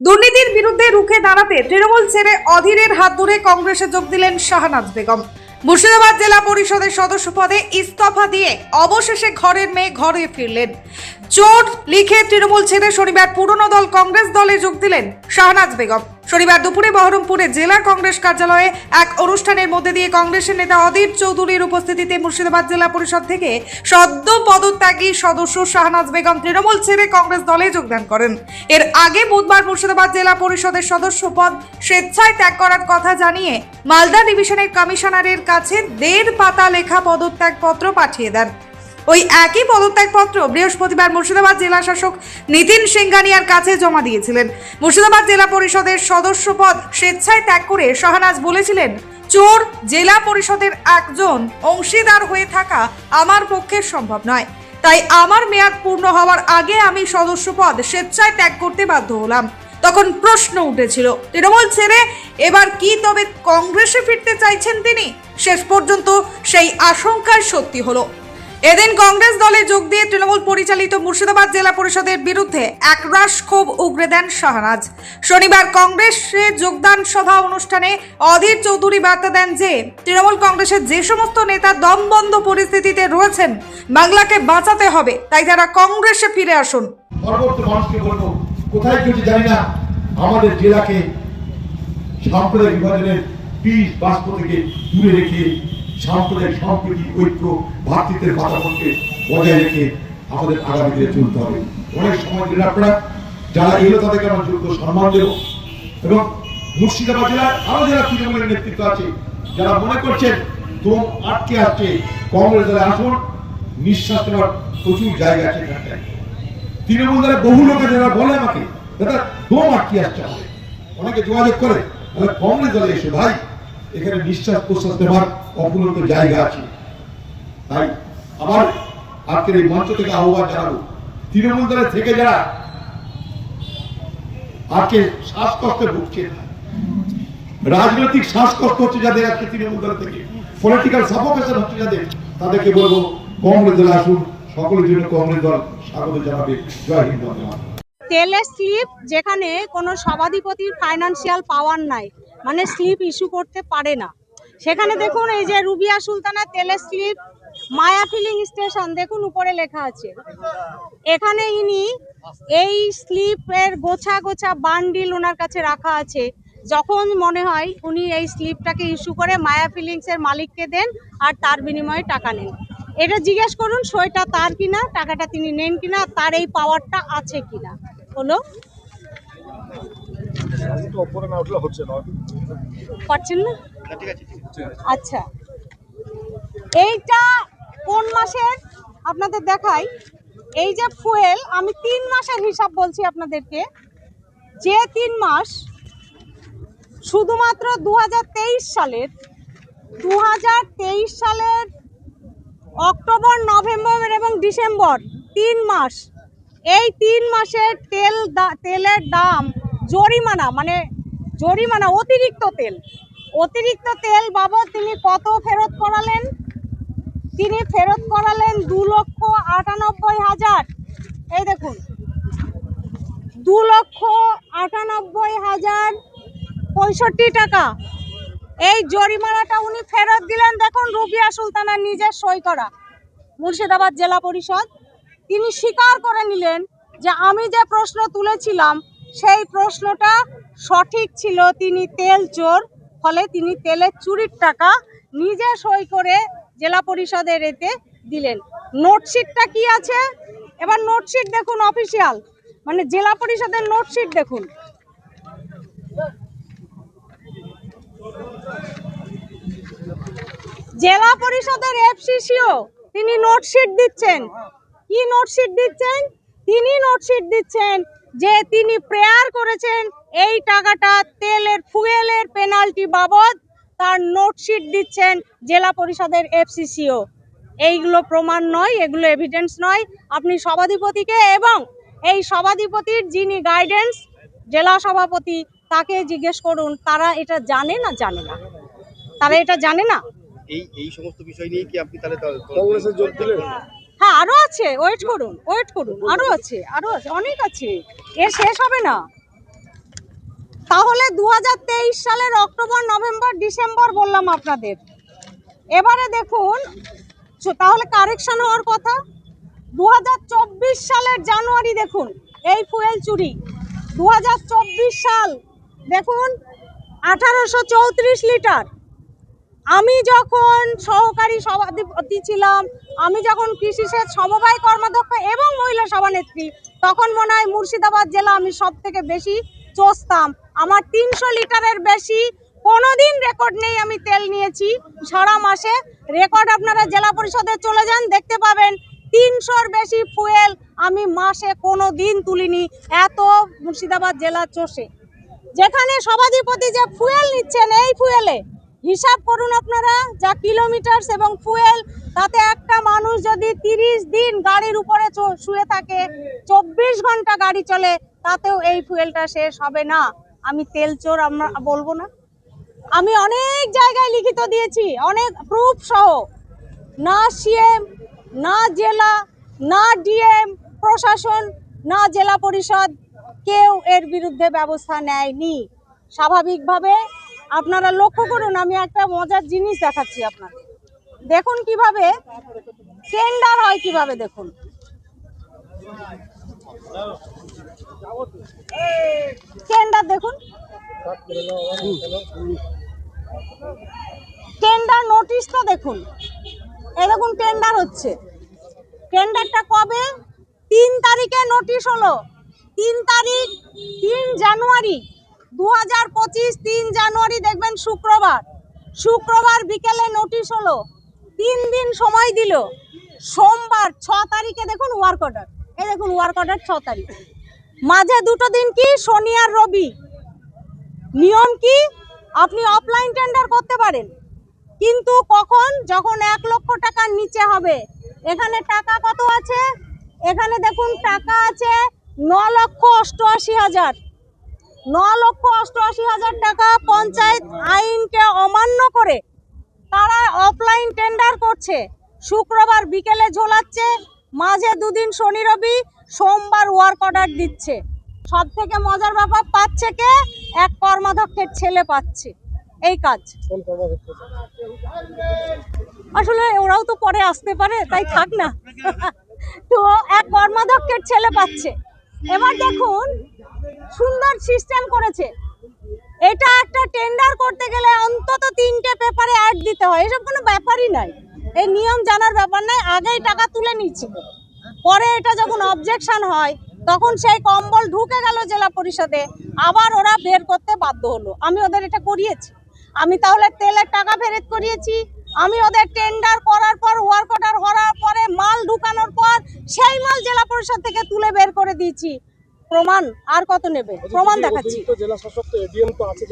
দুর্নীতির বিরুদ্ধে রুখে দাঁড়াতে তৃণমূল ছেড়ে অধীরের হাত ধরে কংগ্রেসে যোগ দিলেন শাহনাজ বেগম। মুর্শিদাবাদ জেলা পরিষদের সদস্য পদে ইস্তফা দিয়ে অবশেষে ঘরের মেয়ে ঘরে ফিরলেন। চোট লিখে তৃণমূল ছেড়ে শনিবার পুরনো দল কংগ্রেস দলে যোগ দিলেন শাহনাজ বেগম। শনিবার দুপুরে বহরমপুরে জেলা কংগ্রেস কার্যালয়ে এক অনুষ্ঠানের মধ্যে দিয়ে কংগ্রেসের নেতা অধীর চৌধুরীর উপস্থিতিতে মুর্শিদাবাদ জেলা পরিষদ থেকে সদ্য পদত্যাগী সদস্য শাহনাজ বেগম তৃণমূল ছেড়ে কংগ্রেস দলে যোগদান করেন। এর আগে বুধবার মুর্শিদাবাদ জেলা পরিষদের সদস্য পদ স্বেচ্ছায় ত্যাগ করার কথা জানিয়ে মালদা ডিভিশনের কমিশনারের কাছে দেড় পাতা লেখা পদত্যাগপত্র পাঠিয়ে দেন। ওই একই পদত্যাগপত্র বৃহস্পতিবার মুর্শিদাবাদ জেলা শাসক নিতিন সিংহানিয়ার কাছে জমা দিয়েছিলেন। মুর্শিদাবাদ জেলা পরিষদের সদস্য পদ স্বেচ্ছায় ত্যাগ করে শাহনাজ বলেছিলেন, চোর জেলা পরিষদের একজন অংশীদার হয়ে থাকা আমার পক্ষে সম্ভব নয়। তাই আমার মেয়াদ পূর্ণ হওয়ার আগে আমি সদস্য পদ স্বেচ্ছায় ত্যাগ করতে বাধ্য হলাম। তখন প্রশ্ন উঠেছিল, তৃণমূল ছেড়ে এবার কি তবে কংগ্রেসে ফিরতে চাইছেন তিনি? শেষ পর্যন্ত সেই আশঙ্কার সত্যি হলো। এদিন কংগ্রেস দলে যোগ দিয়ে তৃণমূল পরিচালিত মুর্শিদাবাদ জেলা পরিষদের বিরুদ্ধে একরাশ ক্ষোভ উগরে দেন শাহনাজ। শনিবার কংগ্রেসে যোগদান সভা অনুষ্ঠানে অধীর চৌধুরী বার্তা দেন যে, তৃণমূল কংগ্রেসের যে সমস্ত নেতা দমবন্ধ পরিস্থিতিতে রয়েছেন, বাংলাকে বাঁচাতে হবে, তাই তারা কংগ্রেসে ফিরে আসুন। কোথায় কিছু জানি না, আমাদের জেলাকে সাম্প্রদায়িক বিভাজনের থেকে দূরে রেখে সাম্প্রদায়িক সম্প্রীতি ঐক্য ভাতৃত্বের বাতাবরণকে বজায় রেখে আমাদের আগামী দিনে চলতে হবে। অনেক সময় দিন আপনারা যারা এলো তাদেরকে আমরা যোগ্য সম্মান দেব। এবং মুর্শিদাবাদ জেলার আরও যারা তৃণমূলের নেতৃত্ব আছে, যারা মনে করছেন তোম আটকে আছে, কংগ্রেস দলে আসুন, নিঃশ্বাস নেওয়ার প্রচুর জায়গা আছে তৃণমূল দলের বহু লোকে যারা বলে আমাকে, দাদা তোম আটকে আসছে অনেকে যোগাযোগ করে তাহলে কংগ্রেস দলে এসে ভাই। এখানে নিঃশ্বাস প্রশ্বাস নেওয়ার অপুরন্ত জায়গা আছে। তাই আবার আজকের এই মঞ্চ থেকে আহ্বান জানাব। তৃণমূল দলে থেকে যারা আজকে শ্বাসকষ্টে ভুগছে। রাজনৈতিক শ্বাসকষ্ট হচ্ছে যাদের আজকে তৃণমূল দল থেকে। পলিটিক্যাল সাপোকেশন হচ্ছে যাদের। তাদেরকে বলব, কংগ্রেস দলে আসুন। সকলের জন্য কংগ্রেস দল স্বাগত জানাবে। জয় হিন্দ তেলের স্লিপ যেখানে কোনো সভাধিপতির ফাইনান্সিয়াল পাওয়ার নাই। মানে স্লিপ ইস্যু করতে পারে না। সেখানে দেখুন এই যে রুবিয়া সুলতানা তেলের স্লিপ মায়া ফিলিং স্টেশন দেখুন উপরে লেখা আছে। এখানে ইনি এই স্লিপের গোছা গোছা বান্ডিল ওনার কাছে রাখা আছে। যখন মনে হয় উনি এই স্লিপটাকে ইস্যু করে মায়া ফিলিংসের মালিককে দেন আর তার বিনিময়ে টাকা নেন। এটা জিজ্ঞেস করুন, সইটা তার কিনা, টাকাটা তিনি নেন কিনা, তার এই পাওয়ারটা আছে কিনা। হলো তো ওপরে না উঠলে হচ্ছে না পারছেন না? আচ্ছা। এইটা কোন মাসের? আপনাদের দেখাই। এই যে ফুয়েল আমি তিন মাসের হিসাব বলছি আপনাদেরকে। যে তিন মাস শুধুমাত্র দু হাজার তেইশ সালের দু হাজার তেইশ সালের অক্টোবর নভেম্বর এবং ডিসেম্বর তিন মাস এই তিন মাসের তেল দা- তেলের দাম জরিমানা মানে জরিমানা, অতিরিক্ত তেল। অতিরিক্ত তেল বাবদ তিনি কত ফেরত করালেন? তিনি ফেরত করালেন দু লক্ষ আটানব্বই হাজার। এই দেখুন, দু লক্ষ আটানব্বই হাজার পঁয়ষট্টি টাকা। এই জরিমানাটা উনি ফেরত দিলেন, দেখুন, রুবিয়া সুলতানার নিজের সই করা। মুর্শিদাবাদ জেলা পরিষদ, তিনি স্বীকার করে নিলেন যে আমি যে প্রশ্ন তুলেছিলাম সেই প্রশ্নটা সঠিক ছিল। তিনি তেল চোর, ফলে তিনি তেলের চুরির টাকা নিজে সই করে জেলা পরিষদের এতে দিলেন। নোটশিটটা কি আছে? এবার নোটশিট দেখুন অফিসিয়াল। মানে জেলা পরিষদের নোটশিট দেখুন। জেলা পরিষদের এফসিসিও তিনি নোটশিট দিচ্ছেন। কি নোটশিট দিচ্ছেন? তিনি নোটশিট দিচ্ছেন যে তিনি প্রেয়ার করেছেন এই টাকাটা তেলের ফুয়েলের পেনাল্টি বাবদ তার নোটশিট দিচ্ছেন জেলা পরিষদের এফসিসিও। এইগুলো প্রমাণ নয় এগুলো এভিডেন্স নয়। আপনি সভাধিপতিকে এবং এই সভাধিপতির যিনি গাইডেন্স জেলা সভাপতি তাকে জিজ্ঞেস করুন তারা এটা জানে না জানে না। তারা এটা জানে না। এই এই সমস্ত বিষয় নিয়ে কি আপনি তাহলে কংগ্রেসে যোগ দিলেন? হ্যাঁ আরও আছে ওয়েট করুন ওয়েট করুন, আরও আছে আরও আছে, অনেক আছে এ শেষ হবে না। তাহলে দু হাজার তেইশ সালের অক্টোবর, নভেম্বর, ডিসেম্বর বললাম আপনাদের। এবারে দেখুন তাহলে কারেকশন হওয়ার কথা। দু সালের জানুয়ারি দেখুন, এই ফুয়েল চুরি। দু হাজার চব্বিশ সাল, দেখুন, আঠারোশো চৌত্রিশ লিটার। আমি যখন সহকারী সভাপতি ছিলাম আমি যখন কৃষি সেচ সমবায় কর্মাধ্যক্ষ এবং মহিলা সভানেত্রী, তখন মনে হয় মুর্শিদাবাদ জেলা আমি সব থেকে বেশি চষতাম। আমার তিনশো লিটারের বেশি কোনোদিন রেকর্ড নেই আমি তেল নিয়েছি। সারা মাসে রেকর্ড আপনারা জেলা পরিষদে চলে যান, দেখতে পাবেন। তিনশোর বেশি ফুয়েল আমি মাসে কোনো দিন তুলিনি। এত মুর্শিদাবাদ জেলা চষে। যেখানে সভাধিপতি যে ফুয়েল নিচ্ছেন, এই ফুয়েলে হিসাব করুন আপনারা, যা কিলোমিটারস এবং ফুয়েল তাতে একটা মানুষ যদি তিরিশ দিন গাড়ির উপরে শুয়ে থাকে, চব্বিশ ঘণ্টা গাড়ি চলে, তাতেও এই ফুয়েলটা শেষ হবে না। আমি তেল চোর, আমরা বলব না। আমি অনেক জায়গায় লিখিত দিয়েছি, অনেক প্রুফ সহ। না সিএম না জেলা, না ডিএম প্রশাসন, না জেলা পরিষদ, কেউ এর বিরুদ্ধে ব্যবস্থা নেয়নি। স্বাভাবিকভাবে আপনারা লক্ষ্য করুন, আমি একটা মজার জিনিস দেখাচ্ছি আপনাদের দেখুন কীভাবে টেন্ডার হয় কীভাবে দেখুন। টেন্ডার দেখুন। টেন্ডার নোটিশটা দেখুন। দেখুন টেন্ডার হচ্ছে। টেন্ডারটা কবে? তিন তারিখে নোটিশ হলো। তিন তারিখ, তিন জানুয়ারি। দু হাজার পঁচিশ তিন জানুয়ারি দেখবেন শুক্রবার। শুক্রবার বিকেলে নোটিশ হলো, তিন দিন সময় দিল। সোমবার ছ তারিখে দেখুন ওয়ার্ক অর্ডার। এই দেখুন ওয়ার্ক অর্ডার ছ তারিখ। মাঝে দুটো দিন কি? শনি আর রবি। নিয়ম কি? আপনি অফলাইন টেন্ডার করতে পারেন। কিন্তু কখন? যখন এক লক্ষ টাকার নিচে হবে। এখানে টাকা কত আছে? এখানে দেখুন টাকা আছে ন লক্ষ অষ্টআশি হাজার। ন লক্ষ অষ্টআশি হাজার টাকা পঞ্চায়েত আইনকে অমান্য করে তারা অফলাইন টেন্ডার করছে। শুক্রবার বিকেলে ঝোলাচ্ছে মাঝে দুদিন শনি রবি সোমবার ওয়ার্ক অর্ডার দিচ্ছে। সব থেকে মজার ব্যাপার পাচ্ছে কে? এক কর্মাধ্যক্ষের ছেলে পাচ্ছে। এই কাজ। আসলে ওরাও তো পরে আসতে পারে তাই থাক না। তো এক কর্মাধ্যক্ষের ছেলে পাচ্ছে। এবার দেখুন, সুন্দর সিস্টেম করেছে। এটা একটা টেন্ডার করতে গেলে অন্তত তিনটে পেপারে অ্যাড দিতে হয়। এসব কোনো ব্যাপারই নাই এই নিয়ম জানার ব্যাপার নাই আগেই টাকা তুলে নিচ্ছিল পরে এটা যখন অবজেকশন হয়, তখন সেই কম্বল ঢুকে গেল জেলা পরিষদে। আবার ওরা বের করতে বাধ্য হলো। আমি ওদের এটা করিয়েছি। আমি তাহলে তেলের টাকা ফেরত করিয়েছি। আমি ওদের টেন্ডার করার পর ওয়ার্ক অর্ডার করার পরে মাল ঢুকানোর পর সেই মাল জেলা পরিষদ থেকে তুলে বের করে দিয়েছি। প্রমাণ আর কত নেবে? প্রমাণ দেখাচ্ছি। জেলা শাসক তো এডিএম তো আছে